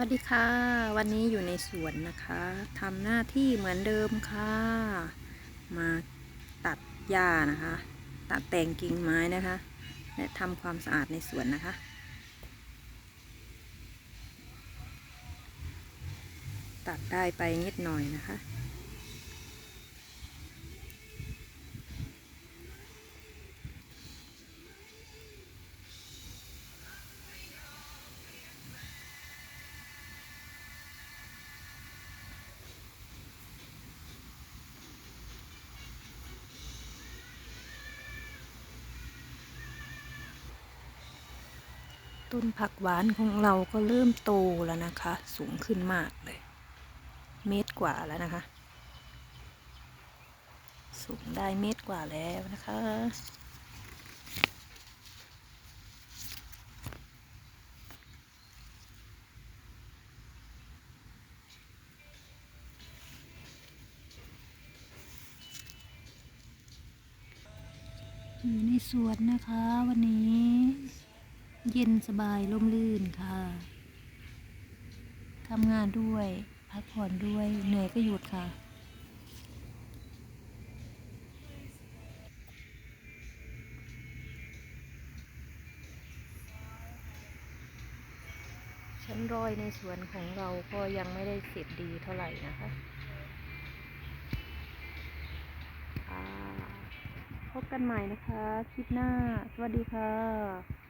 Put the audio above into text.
วัสดีค่ะ วันนี้อยู่ในสวนนะคะทำหน้าที่เหมือนเดิมค่ะ มาตัดหญ้านะคะ ตัดแต่งกิ่งไม้นะคะ และทำความสะอาดในสวนนะคะ ตัดได้ไปนิดหน่อยนะคะ ต้นผักหวานของเราก็เริ่มโตแล้วนะคะ สูงขึ้นมากเลย เมตรกว่าแล้วนะคะ สูงได้เมตรกว่าแล้วนะคะ อยู่ในสวนนะคะวันนี้ เย็นสบายร่มรื่นค่ะทำงานด้วย พักผ่อนด้วย เหนื่อยก็หยุดค่ะ ชั้นรอยในสวนของเราก็ยังไม่ได้เสร็จดีเท่าไหร่นะคะค่ะพบกันใหม่นะคะ คลิปหน้า สวัสดีค่ะ